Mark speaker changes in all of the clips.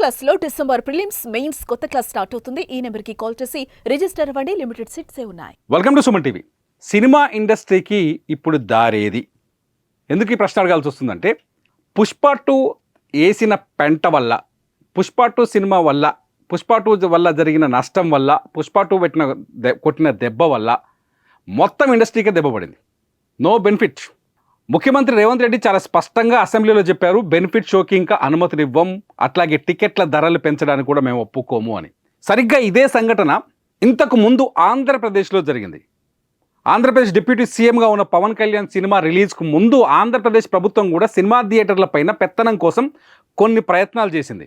Speaker 1: క్లాస్లో December prelims mains కొత్త class start అవుతుంది. ఈ నెంబర్కి కాల్ చేసి రిజిస్టర్ అవ్వండి. లిమిటెడ్ సీట్సే ఉన్నాయి?
Speaker 2: Welcome to Suman TV. Cinema ఇండస్ట్రీకి ఇప్పుడు దారేది. ఎందుకు ఈ ప్రశ్న అడగాల్సి వస్తుందంటే పుష్ప టూ వేసిన పెంట వల్ల పుష్ప టూ సినిమా వల్ల పుష్ప టూ వల్ల జరిగిన నష్టం వల్ల పుష్ప టూ పెట్టిన కొట్టిన దెబ్బ వల్ల మొత్తం ఇండస్ట్రీకే దెబ్బ పడింది. No benefit. ముఖ్యమంత్రి రేవంత్ రెడ్డి చాలా స్పష్టంగా అసెంబ్లీలో చెప్పారు బెనిఫిట్ షోకి ఇంకా అనుమతినివ్వం అట్లాగే టికెట్ల ధరలు పెంచడానికి కూడా మేము ఒప్పుకోము అని. సరిగ్గా ఇదే సంఘటన ఇంతకు ముందు ఆంధ్రప్రదేశ్లో జరిగింది. ఆంధ్రప్రదేశ్ డిప్యూటీ సీఎంగా ఉన్న పవన్ కళ్యాణ్ సినిమా రిలీజ్కు ముందు ఆంధ్రప్రదేశ్ ప్రభుత్వం కూడా సినిమా థియేటర్ల పైన పెత్తనం కోసం కొన్ని ప్రయత్నాలు చేసింది.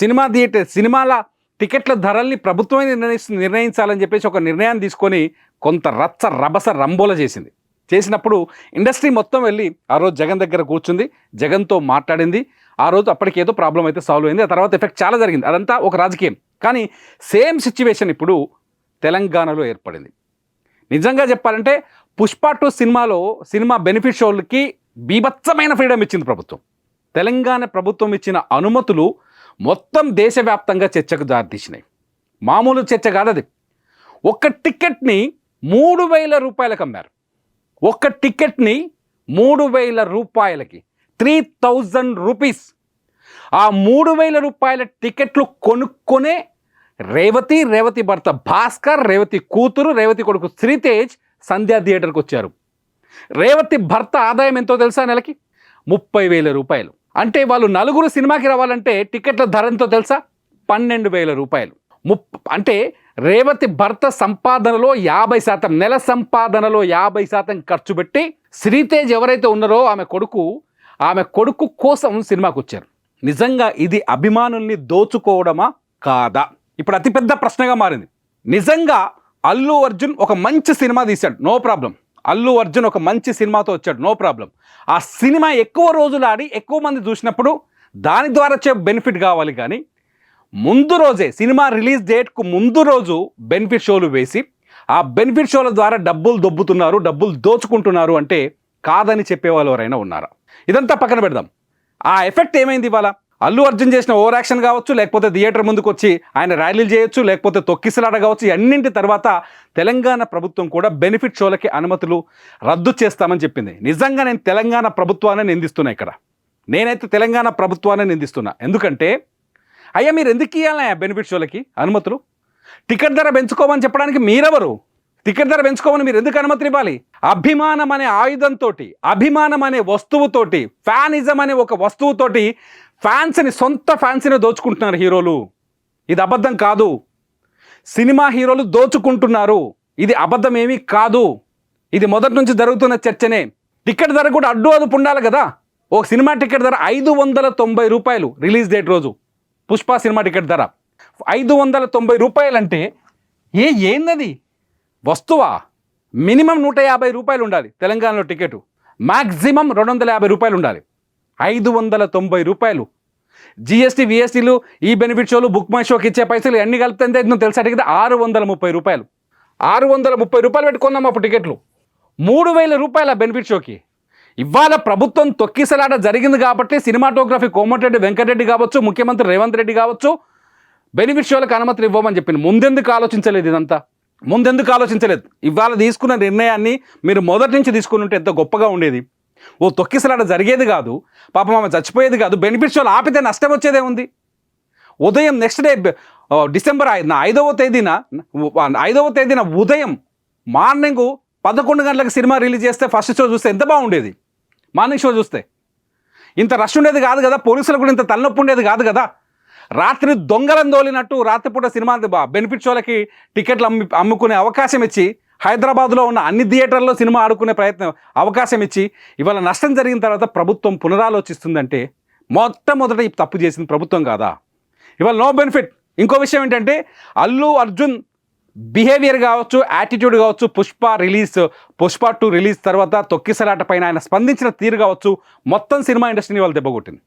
Speaker 2: సినిమా థియేటర్ సినిమాల టికెట్ల ధరల్ని ప్రభుత్వమే నిర్ణయిస్తు నిర్ణయించాలని చెప్పేసి ఒక నిర్ణయాన్ని తీసుకొని కొంత రచ్చ రభస రంబోల చేసింది. చేసినప్పుడు ఇండస్ట్రీ మొత్తం వెళ్ళి ఆ రోజు జగన్ దగ్గర కూర్చుంది జగన్తో మాట్లాడింది. ఆ రోజు అప్పటికేదో ప్రాబ్లం అయితే సాల్వ్ అయింది. ఆ తర్వాత ఎఫెక్ట్ చాలా జరిగింది. అదంతా ఒక రాజకీయం. కానీ సేమ్ సిచ్యువేషన్ ఇప్పుడు తెలంగాణలో ఏర్పడింది. నిజంగా చెప్పాలంటే పుష్ప టూ సినిమాలో సినిమా బెనిఫిట్ షోలకి బీభత్సమైన ఫ్రీడమ్ ఇచ్చింది ప్రభుత్వం. తెలంగాణ ప్రభుత్వం ఇచ్చిన అనుమతులు మొత్తం దేశవ్యాప్తంగా చర్చకు దారితీసినాయి. మామూలు చర్చ కాదది. ఒక ఒక్క టికెట్ని మూడు వేల రూపాయలకు అమ్మారు. ఒక్క టికెట్ని మూడు వేల రూపాయలకి త్రీ థౌజండ్ రూపీస్. ఆ మూడు వేల రూపాయల టికెట్లు కొనుక్కునే రేవతి రేవతి భర్త భాస్కర్ రేవతి కూతురు రేవతి కొడుకు శ్రీతేజ్ సంధ్యా థియేటర్కి వచ్చారు. రేవతి భర్త ఆదాయం ఎంతో తెలుసా నెలకి? ముప్పై వేల రూపాయలు. అంటే వాళ్ళు నలుగురు సినిమాకి రావాలంటే టికెట్ల ధర ఎంతో తెలుసా? పన్నెండు వేల రూపాయలు. ముప్ అంటే రేవతి భర్త సంపాదనలో యాభై శాతం నెల సంపాదనలో యాభై శాతం ఖర్చు పెట్టి శ్రీతేజ్ ఎవరైతే ఉన్నారో ఆమె కొడుకు ఆమె కొడుకు కోసం సినిమాకు వచ్చారు. నిజంగా ఇది అభిమానుల్ని దోచుకోవడమా? కాదా? ఇప్పుడు అతిపెద్ద ప్రశ్నగా మారింది. నిజంగా అల్లు అర్జున్ ఒక మంచి సినిమా తీశాడు. No problem. అల్లు అర్జున్ ఒక మంచి సినిమాతో వచ్చాడు. No problem. ఆ సినిమా ఎక్కువ రోజులు ఆడి ఎక్కువ మంది చూసినప్పుడు దాని ద్వారా వచ్చే బెనిఫిట్ కావాలి కానీ ముందు రోజే సినిమా రిలీజ్ డేట్కు ముందు రోజు బెనిఫిట్ షోలు వేసి ఆ బెనిఫిట్ షోల ద్వారా డబ్బులు దొబ్బుతున్నారు డబ్బులు దోచుకుంటున్నారు అంటే కాదని చెప్పేవాళ్ళు ఎవరైనా ఉన్నారా? ఇదంతా పక్కన పెడదాం. ఆ ఎఫెక్ట్ ఏమైంది ఇవాళ? అల్లు అర్జున్ చేసిన ఓవర్ యాక్షన్ కావచ్చు లేకపోతే థియేటర్ ముందుకు వచ్చి ఆయన ర్యాలీలు చేయొచ్చు లేకపోతే తొక్కిసలాట కావచ్చు అన్నింటి తర్వాత తెలంగాణ ప్రభుత్వం కూడా బెనిఫిట్ షోలకి అనుమతులు రద్దు చేస్తామని చెప్పింది. నిజంగా నేను తెలంగాణ ప్రభుత్వాన్ని నిందిస్తున్నా ఇక్కడ. నేనైతే తెలంగాణ ప్రభుత్వాన్ని నిందిస్తున్నా. ఎందుకంటే అయ్యా మీరు ఎందుకు ఇవ్వాలయ్యా బెనిఫిట్స్ వాళ్ళకి అనుమతులు? టికెట్ ధర పెంచుకోమని చెప్పడానికి మీరెవరు? టికెట్ ధర పెంచుకోమని మీరు ఎందుకు అనుమతులు ఇవ్వాలి? అభిమానం అనే ఆయుధంతో అభిమానం అనే వస్తువుతోటి ఫ్యానిజం అనే ఒక వస్తువుతోటి ఫ్యాన్స్ని సొంత ఫ్యాన్స్ని దోచుకుంటున్నారు హీరోలు. ఇది అబద్ధం కాదు. సినిమా హీరోలు దోచుకుంటున్నారు. ఇది అబద్ధం ఏమీ కాదు. ఇది మొదటి నుంచి జరుగుతున్న చర్చనే. టికెట్ ధర కూడా అడ్డు అదుపు ఉండాలి కదా. ఒక సినిమా టికెట్ ధర ఐదు వందల తొంభై రూపాయలు రిలీజ్ డేట్ రోజు. పుష్ప సినిమా టికెట్ ధర ఐదు వందల తొంభై రూపాయలంటే ఏ ఏందది? వస్తువా? మినిమం నూట యాభై రూపాయలు ఉండాలి తెలంగాణలో టికెట్. మ్యాక్సిమం రెండు వందల యాభై రూపాయలు ఉండాలి. ఐదు వందల తొంభై రూపాయలు. జిఎస్టీ విఎస్టీలు ఈ బెనిఫిట్ షోలు బుక్ మై షోకి ఇచ్చే పైసలు ఎన్ని కలిపితే ఎంత అవుతుందో ఆరు వందల ముప్పై రూపాయలు. ఆరు వందల ముప్పై రూపాయలు పెట్టుకున్నాం అప్పుడు టికెట్లు. మూడు వేల రూపాయల బెనిఫిట్ షోకి. ఇవాళ ప్రభుత్వం తొక్కిసలాట జరిగింది కాబట్టి సినిమాటోగ్రఫీ కోమటిరెడ్డి వెంకటరెడ్డి కావచ్చు ముఖ్యమంత్రి రేవంత్ రెడ్డి కావచ్చు బెనిఫిట్ షోలకు అనుమతులు ఇవ్వమని చెప్పింది ముందెందుకు ఆలోచించలేదు ఇదంతా? ముందెందుకు ఆలోచించలేదు? ఇవాళ తీసుకున్న నిర్ణయాన్ని మీరు మొదటి నుంచి తీసుకుని ఉంటే ఎంత గొప్పగా ఉండేది? ఓ తొక్కిసలాట జరిగేది కాదు పాపం ఆమె చచ్చిపోయేది కాదు బెనిఫిట్ షోలు ఆపితే నష్టం వచ్చేదే ఉంది. ఉదయం నెక్స్ట్ డే డిసెంబర్ ఐదవ తేదీన ఐదవ తేదీన ఉదయం మార్నింగ్ పదకొండు గంటలకు సినిమా రిలీజ్ చేస్తే ఫస్ట్ షో చూస్తే ఎంత బాగుండేది? మార్నింగ్ షో చూస్తే. ఇంత రష్ ఉండేది కాదు కదా పోలీసులకు కూడా ఇంత తలనొప్పి ఉండేది కాదు కదా. రాత్రి దొంగలను దోలినట్టు రాత్రిపూట సినిమా బెనిఫిట్ షోలకి టికెట్లు అమ్మి అమ్ముకునే అవకాశం ఇచ్చి హైదరాబాద్లో ఉన్న అన్ని థియేటర్లో సినిమా ఆడుకునే ప్రయత్నం అవకాశం ఇచ్చి ఇవాళ నష్టం జరిగిన తర్వాత ప్రభుత్వం పునరాలోచిస్తుందంటే మొట్టమొదట ఈ తప్పు చేసింది ప్రభుత్వం కాదా? ఇవాళ నో బెనిఫిట్. ఇంకో విషయం ఏంటంటే అల్లు అర్జున్ బిహేవియర్ కావచ్చు యాటిట్యూడ్ కావచ్చు Pushpa release Pushpa two release తర్వాత తొక్కిసలాట పైన ఆయన స్పందించిన తీరు కావచ్చు మొత్తం సినిమా ఇండస్ట్రీని వాళ్ళు దెబ్బకొట్టింది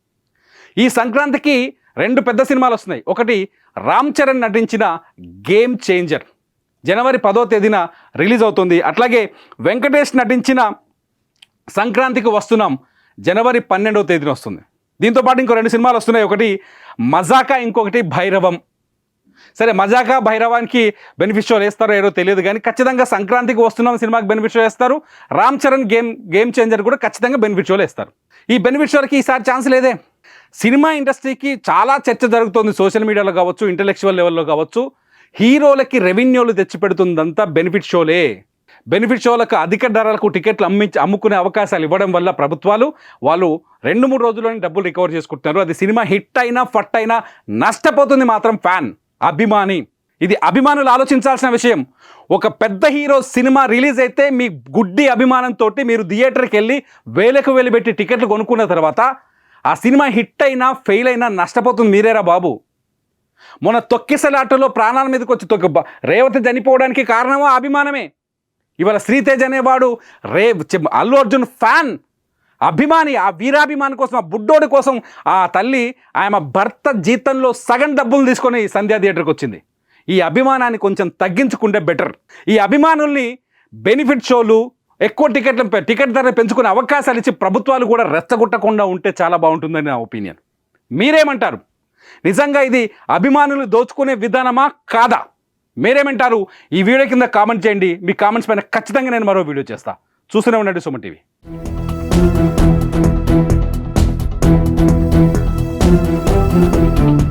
Speaker 2: ఈ సంక్రాంతికి రెండు పెద్ద సినిమాలు వస్తున్నాయి. ఒకటి రామ్ చరణ్ నటించిన గేమ్ చేంజర్ జనవరి పదో తేదీన రిలీజ్ అవుతుంది. అట్లాగే వెంకటేష్ నటించిన సంక్రాంతికి వస్తున్నాం. జనవరి పన్నెండవ తేదీన వస్తుంది. దీంతో పాటు ఇంకో రెండు సినిమాలు వస్తున్నాయి. ఒకటి మజాకా ఇంకొకటి భైరవం. సరే మజాకా భైరవానికి బెనిఫిట్ షోలు వేస్తారో ఏదో తెలియదు కానీ ఖచ్చితంగా సంక్రాంతికి వస్తున్నాం సినిమాకి బెనిఫిషియల్ వేస్తారు. Ram Charan game game changer కూడా ఖచ్చితంగా బెనిఫిషియల్ వేస్తారు. ఈ బెనిఫిట్ షోలకి ఈసారి ఛాన్స్ లేదే. సినిమా ఇండస్ట్రీకి చాలా చర్చ జరుగుతుంది సోషల్ మీడియాలో కావచ్చు ఇంటలెక్చువల్ లెవెల్లో కావచ్చు. హీరోలకి రెవెన్యూలు తెచ్చిపెడుతుందంతా బెనిఫిట్ షోలే బెనిఫిట్ షోలకు అధిక ధరలకు టికెట్లు అమ్మించి అమ్ముకునే అవకాశాలు ఇవ్వడం వల్ల ప్రభుత్వాలు వాళ్ళు రెండు మూడు రోజుల్లోనే డబ్బులు రికవర్ చేసుకుంటున్నారు. అది సినిమా హిట్ అయినా ఫట్ అయినా నష్టపోతుంది మాత్రం ఫ్యాన్. అభిమాని. ఇది అభిమానులు ఆలోచించాల్సిన విషయం. ఒక పెద్ద హీరో సినిమా రిలీజ్ అయితే మీ గుడ్డి అభిమానంతో మీరు థియేటర్కి వెళ్ళి వేలకు వేలు పెట్టి టికెట్లు కొనుక్కున్న తర్వాత ఆ సినిమా హిట్ అయినా ఫెయిల్ అయినా నష్టపోతుంది మీరేరా బాబు? మొన్న తొక్కిసలాటలో ప్రాణాల మీదకి వచ్చి తొక్కి రేవతి చనిపోవడానికి కారణమో అభిమానమే? ఇవాళ శ్రీతేజ్ అనేవాడు రే అల్లు అర్జున్ ఫ్యాన్. అభిమాని ఆ వీరాభిమాని కోసం ఆ బుడ్డోడి కోసం ఆ తల్లి ఆమె భర్త జీతంలో సగం డబ్బులు తీసుకొని సంధ్యా థియేటర్కి వచ్చింది. ఈ అభిమానాన్ని కొంచెం తగ్గించుకుంటే బెటర్. ఈ అభిమానుల్ని బెనిఫిట్ షోలు ఎక్కువ టికెట్లు టికెట్ ధరలు పెంచుకునే అవకాశాలు ఇచ్చి ప్రభుత్వాలు కూడా రెచ్చగొట్టకుండా ఉంటే చాలా బాగుంటుందని నా ఒపీనియన్. మీరేమంటారు? నిజంగా ఇది అభిమానులు దోచుకునే విధానమా కాదా? మీరేమంటారు? ఈ వీడియో కింద కామెంట్ చేయండి. మీ కామెంట్స్ పైన ఖచ్చితంగా నేను మరో వీడియో చేస్తా. చూస్తూనే ఉండండి సుమన్ టీవీ.
Speaker 3: Thank you.